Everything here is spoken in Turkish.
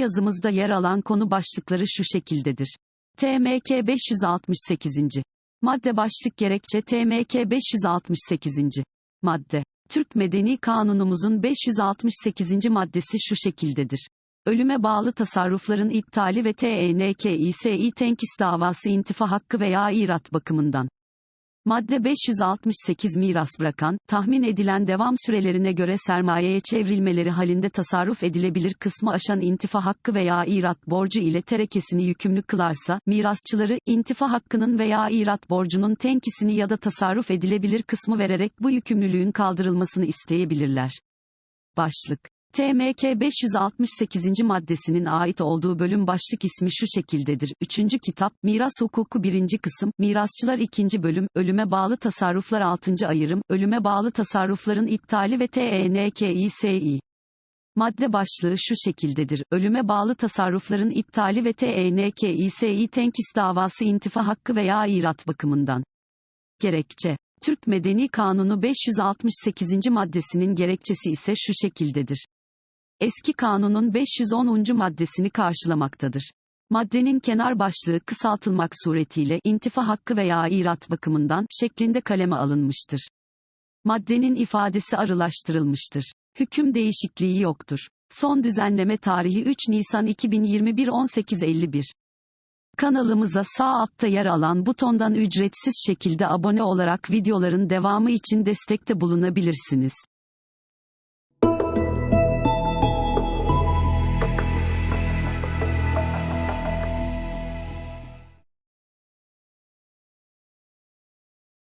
yazımızda yer alan konu başlıkları şu şekildedir. TMK 568. Madde başlık gerekçe TMK 568. Madde. Türk Medeni Kanunumuzun 568. maddesi şu şekildedir. Ölüme bağlı tasarrufların iptali ve E TENKİSİ tenkis davası intifa hakkı veya irat bakımından. Madde 568 miras bırakan, tahmin edilen devam sürelerine göre sermayeye çevrilmeleri halinde tasarruf edilebilir kısmı aşan intifa hakkı veya irat borcu ile terekesini yükümlü kılarsa, mirasçıları, intifa hakkının veya irat borcunun tenkisini ya da tasarruf edilebilir kısmı vererek bu yükümlülüğün kaldırılmasını isteyebilirler. Başlık TMK 568. maddesinin ait olduğu bölüm başlık ismi şu şekildedir. 3. kitap, Miras Hukuku 1. kısım, Mirasçılar 2. bölüm, Ölüme bağlı tasarruflar 6. ayırım, Ölüme bağlı tasarrufların iptali ve TENKİSİ. Madde başlığı şu şekildedir. Ölüme bağlı tasarrufların iptali ve TENKİSİ tenkis davası intifa hakkı veya irat bakımından. Gerekçe Türk Medeni Kanunu 568. maddesinin gerekçesi ise şu şekildedir. Eski kanunun 510. maddesini karşılamaktadır. Maddenin kenar başlığı kısaltılmak suretiyle intifa hakkı veya irat bakımından şeklinde kaleme alınmıştır. Maddenin ifadesi arılaştırılmıştır. Hüküm değişikliği yoktur. Son düzenleme tarihi 3 Nisan 2021 18.51. Kanalımıza sağ altta yer alan butondan ücretsiz şekilde abone olarak videoların devamı için destekte bulunabilirsiniz.